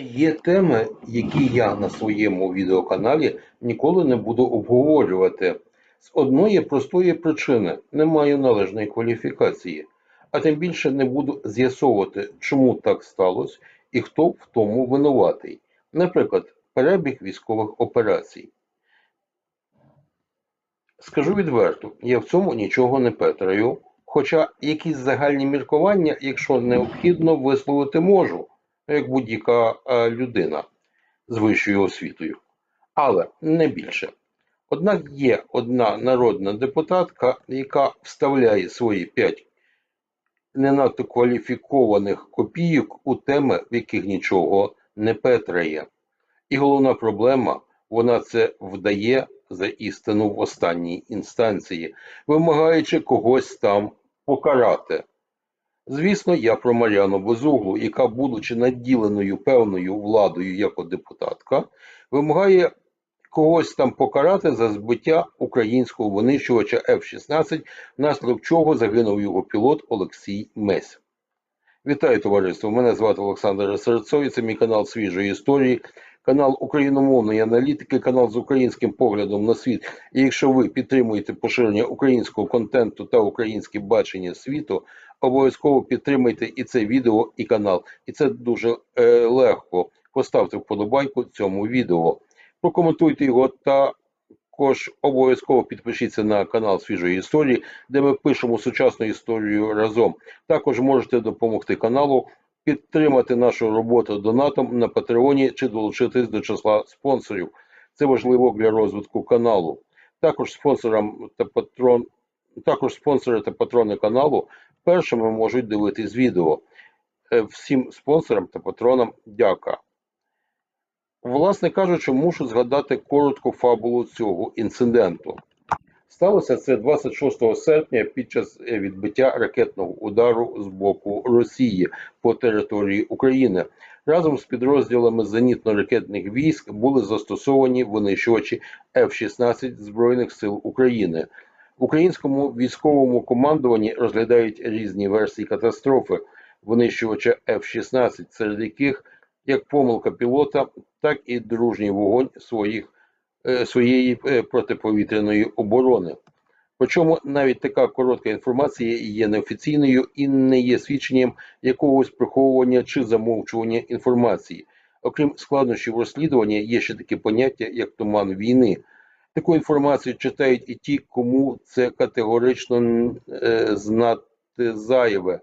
Є теми, які я на своєму відеоканалі ніколи не буду обговорювати. З одної простої причини не маю належної кваліфікації, а тим більше не буду з'ясовувати, чому так сталося і хто в тому винуватий. Наприклад, перебіг військових операцій. Скажу відверто, я в цьому нічого не петраю, хоча якісь загальні міркування, якщо необхідно, висловити можу, як будь-яка е, людина з вищою освітою. Але не більше. Однак є одна народна депутатка, яка вставляє свої п'ять не надто кваліфікованих копійок у теми, в яких нічого не петрає. І головна проблема вона це вдає за істину в останній інстанції, вимагаючи когось там покарати. Звісно, я про Мар'яну Безуглу, яка, будучи наділеною певною владою як депутатка, вимагає когось там покарати за збиття українського винищувача F-16, внаслідок чого загинув його пілот Олексій Месь. Вітаю товариство! Мене звати Олександр Серцов, і це мій канал свіжої історії, канал україномовної аналітики, канал з українським поглядом на світ. І якщо ви підтримуєте поширення українського контенту та українське бачення світу, обов'язково підтримайте і це відео, і канал. І це дуже е, легко. Поставте вподобайку цьому відео, прокоментуйте його та також обов'язково підпишіться на канал свіжої історії, де ми пишемо сучасну історію разом. Також можете допомогти каналу, підтримати нашу роботу донатом на Патреоні чи долучитись до числа спонсорів. Це важливо для розвитку каналу. Також спонсорам та патрон, також спонсори та патрони каналу першими можуть дивитись відео. Е, Всім спонсорам та патронам дяка. Власне кажучи, мушу згадати коротку фабулу цього інциденту. Сталося це 26 серпня під час е, відбиття ракетного удару з боку Росії по території України. Разом з підрозділами зенітно-ракетних військ були застосовані винищувачі F-16 Збройних сил України. Українському військовому командуванні розглядають різні версії катастрофи винищувача F-16, серед яких як помилка пілота, так і дружній вогонь своїх, е, своєї е, протиповітряної оборони. Причому навіть така коротка інформація є неофіційною і не є свідченням якогось приховування чи замовчування інформації. Окрім складнощів розслідування, є ще таке поняття, як туман війни. Таку інформацію читають і ті, кому це категорично е, знати зайве,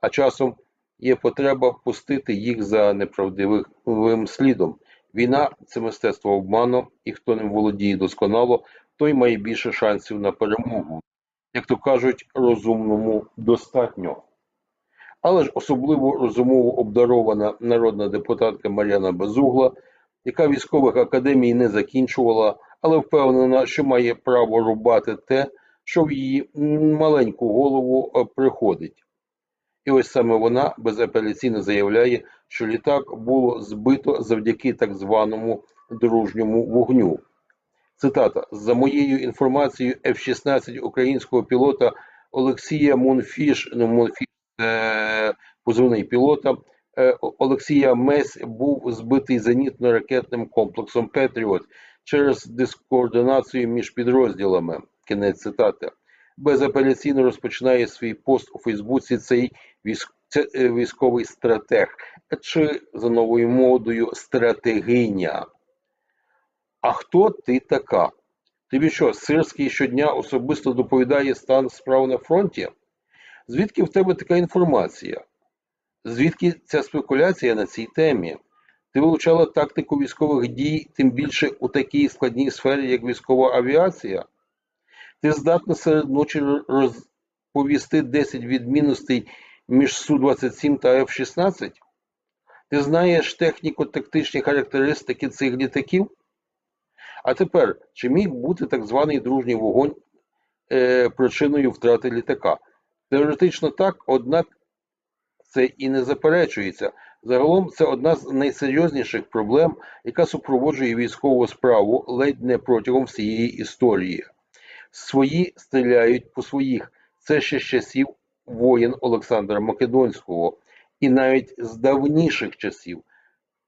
а часом є потреба пустити їх за неправдивим слідом. Війна це мистецтво обману, і хто ним володіє досконало, той має більше шансів на перемогу. Як то кажуть, розумному достатньо. Але ж особливо розумово обдарована народна депутатка Мар'яна Безугла, яка військових академій не закінчувала, але впевнена, що має право рубати те, що в її маленьку голову е, приходить. І ось саме вона безапеляційно заявляє, що літак було збито завдяки так званому дружньому вогню. Цитата: за моєю інформацією, F-16 українського пілота Олексія Мунфіш, ну Мунфіш е, позивний пілота е, Олексія Месь був збитий зенітно-ракетним комплексом Петріот через дискоординацію між підрозділами. Кінець цитати. Безапеляційно розпочинає свій пост у Фейсбуці цей е, військовий стратег, чи за новою модою стратегиня. А хто ти така? Тобі що, Сирський щодня особисто доповідає стан справ на фронті? Звідки в тебе така інформація? Звідки ця спекуляція на цій темі? Ти вивчала тактику військових дій, тим більше у такій складній сфері, як військова авіація? Ти здатна серед ночі розповісти 10 відмінностей між Су-27 та F-16? Ти знаєш техніко-тактичні характеристики цих літаків? А тепер, чи міг бути так званий дружній вогонь е, причиною втрати літака? Теоретично так, однак це і не заперечується. Загалом це одна з найсерйозніших проблем, яка супроводжує військову справу ледь не протягом всієї історії. Свої стріляють по своїх. Це ще з часів воєн Олександра Македонського, і навіть з давніших часів.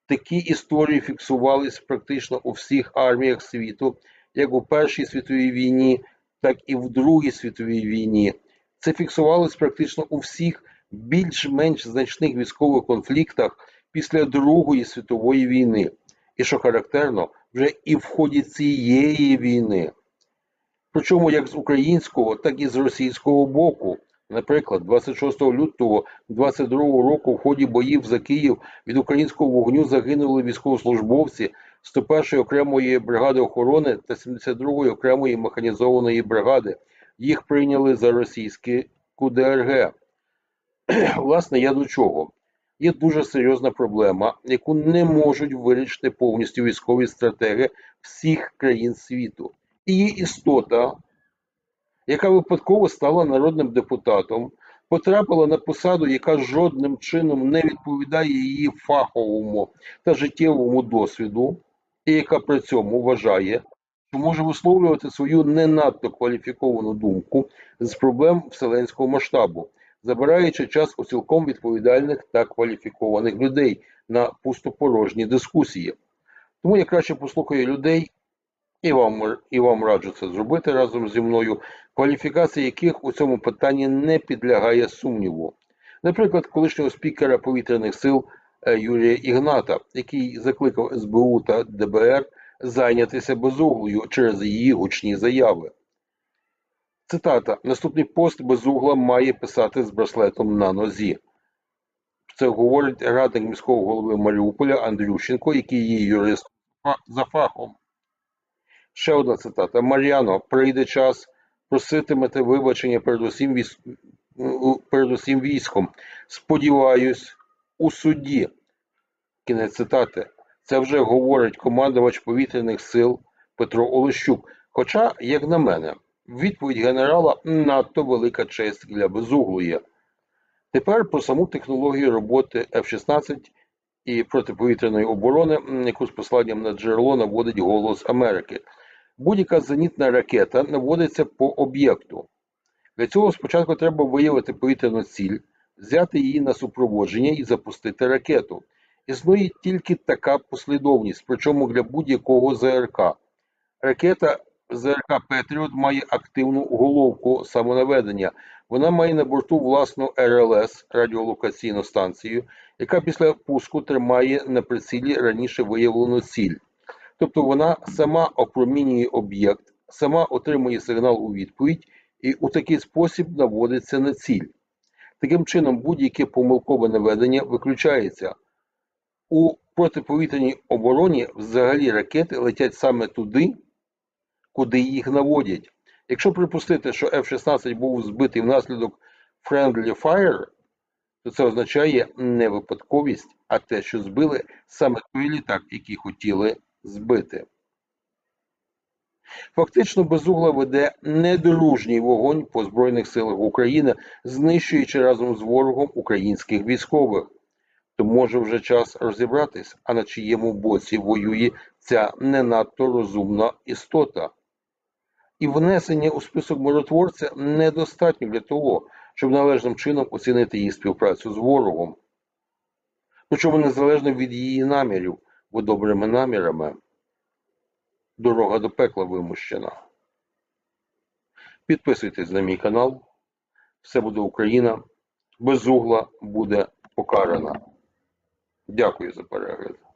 Такі історії фіксувались практично у всіх арміях світу, як у Першій світовій війні, так і в Другій світовій війні. Це фіксувалось практично у всіх більш-менш значних військових конфліктах після Другої світової війни. І що характерно, вже і в ході цієї війни. Причому як з українського, так і з російського боку. Наприклад, 26 лютого 22 року в ході боїв за Київ від українського вогню загинули військовослужбовці 101-ї окремої бригади охорони та 72-ї окремої механізованої бригади. Їх прийняли за російське КУДРГ. Власне, я до чого? Є дуже серйозна проблема, яку не можуть вирішити повністю військові стратеги всіх країн світу. Є істота, яка випадково стала народним депутатом, потрапила на посаду, яка жодним чином не відповідає її фаховому та життєвому досвіду, і яка при цьому вважає, що може висловлювати свою не надто кваліфіковану думку з проблем вселенського масштабу, забираючи час у цілком відповідальних та кваліфікованих людей на пустопорожні дискусії. Тому я краще послухаю людей, і вам, і вам раджу це зробити разом зі мною, кваліфікація яких у цьому питанні не підлягає сумніву. Наприклад, колишнього спікера повітряних сил е, Юрія Ігната, який закликав СБУ та ДБР зайнятися безуглою через її гучні заяви. Цитата: Наступний пост безугла має писати з браслетом на нозі. Це говорить радник міського голови Маріуполя Андрющенко, який є юристом за фахом. Ще одна цитата. Мар'яно, прийде час, проситимете вибачення перед усім, військ... перед військом. Сподіваюсь, у суді. Кінець цитати. Це вже говорить командувач повітряних сил Петро Олещук. Хоча, як на мене, відповідь генерала надто велика честь для безуглої. Тепер про саму технологію роботи F-16 і протиповітряної оборони, яку з посланням на джерело наводить голос Америки. Будь-яка зенітна ракета наводиться по об'єкту. Для цього спочатку треба виявити повітряну ціль, взяти її на супроводження і запустити ракету. Існує тільки така послідовність, причому для будь-якого ЗРК. Ракета ЗРК Петріот має активну головку самонаведення. Вона має на борту власну РЛС радіолокаційну станцію, яка після пуску тримає на прицілі раніше виявлену ціль. Тобто вона сама опромінює об'єкт, сама отримує сигнал у відповідь і у такий спосіб наводиться на ціль. Таким чином, будь-яке помилкове наведення виключається. У протиповітряній обороні взагалі ракети летять саме туди, куди їх наводять. Якщо припустити, що F-16 був збитий внаслідок friendly fire, то це означає не випадковість, а те, що збили саме той літак, який хотіли збити. Фактично, безугла веде недружній вогонь по Збройних силах України, знищуючи разом з ворогом українських військових. То може вже час розібратись, а на чиєму боці воює ця не надто розумна істота. І внесення у список миротворця недостатньо для того, щоб належним чином оцінити її співпрацю з ворогом. Причому незалежно від її намірів, бо добрими намірами дорога до пекла вимущена. Підписуйтесь на мій канал. Все буде Україна. Безугла буде покарана. Дякую за перегляд.